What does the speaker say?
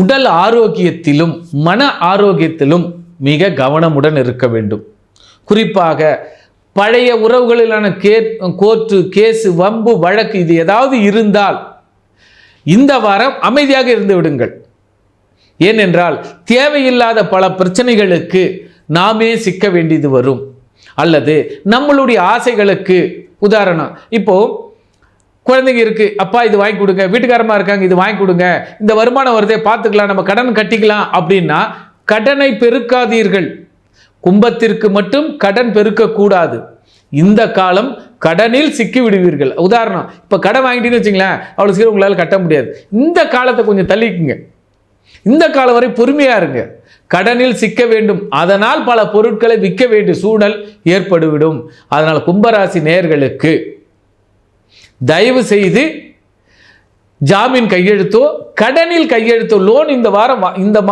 உடல் ஆரோக்கியத்திலும் மன ஆரோக்கியத்திலும் மிக கவனமுடன் இருக்க வேண்டும். குறிப்பாக பழைய உறவுகளிலான கே கோர்ட்டு கேஸு வம்பு வழக்கு இது ஏதாவது இருந்தால் இந்த வாரம் அமைதியாக இருந்து விடுங்கள். ஏனென்றால் தேவையில்லாத பல பிரச்சனைகளுக்கு நாமே சிக்க வேண்டியது வரும். அல்லது நம்மளுடைய ஆசைகளுக்கு உதாரணம் இப்போது குழந்தைங்க இருக்கு அப்பா இது வாங்கி கொடுங்க வீட்டுக்காரமா இருக்காங்க இது வாங்கி கொடுங்க இந்த வருமானம் வருதே பார்த்துக்கலாம் நம்ம கடன் கட்டிக்கலாம் அப்படின்னா கடனை பெருக்காதீர்கள். கும்பத்திற்கு மட்டும் கடன் பெருக்கக்கூடாது. இந்த காலம் கடனில் சிக்கி விடுவீர்கள். உதாரணம் இப்போ கடன் வாங்கிட்டீங்கன்னு வச்சுங்களேன் அவ்வளோ சீக்கிரம் உங்களால் கட்ட முடியாது. இந்த காலத்தை கொஞ்சம் தள்ளிக்குங்க. இந்த காலம் வரை பொறுமையாக இருங்க. கடனில் சிக்க வேண்டும். அதனால் பல பொருட்களை விற்க வேண்டிய சூழல் ஏற்பட்டுவிடும் அதனால் கும்பராசி நேயர்களுக்கு தயவு செய்து ஜாமீன் கையெழுத்தோ கடனில் கையெழுத்தோ லோன் இந்த வாரம் இந்த